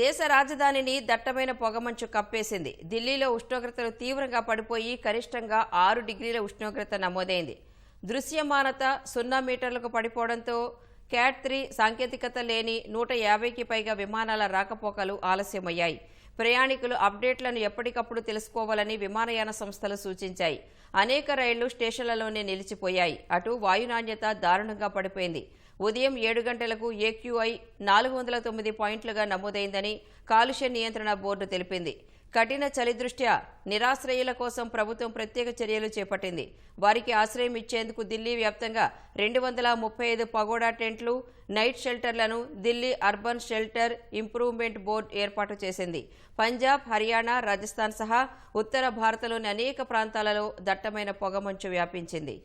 దేశ రాజధానిని దట్టమైన పొగమంచు కప్పేసింది. ఢిల్లీలో ఉష్ణోగ్రతలు తీవ్రంగా పడిపోయి కనిష్టంగా ఆరు డిగ్రీల ఉష్ణోగ్రత నమోదైంది. దృశ్యమానత సున్నా మీటర్లకు పడిపోవడంతో క్యాట్ త్రీ సాంకేతికత లేని నూట యాభైకి పైగా విమానాల రాకపోకలు ఆలస్యమయ్యాయి. ప్రయాణికులు అప్డేట్లను ఎప్పటికప్పుడు తెలుసుకోవాలని విమానయాన సంస్థలు సూచించాయి. అనేక రైళ్ళు స్టేషన్లలోనే నిలిచిపోయాయి. అటు వాయు నాణ్యత దారుణంగా పడిపోయింది. ఉదయం ఏడు గంటలకు ఏక్యూఐ నాలుగు వందల తొమ్మిది పాయింట్లుగా నమోదైందని కాలుష్య నియంత్రణ బోర్డు తెలిపింది. కఠిన చలి దృష్ట్యా నిరాశ్రయుల కోసం ప్రభుత్వం ప్రత్యేక చర్యలు చేపట్టింది. వారికి ఆశ్రయం ఇచ్చేందుకు ఢిల్లీ వ్యాప్తంగా రెండు వందల ముప్పై ఐదు పగోడా టెంట్లు night షెల్టర్లను Delhi urban shelter improvement board ఏర్పాటు చేసింది. పంజాబ్ హర్యానా రాజస్థాన్ సహా ఉత్తర భారతలోని అనేక ప్రాంతాలలో దట్టమైన పొగమంచు వ్యాపించింది.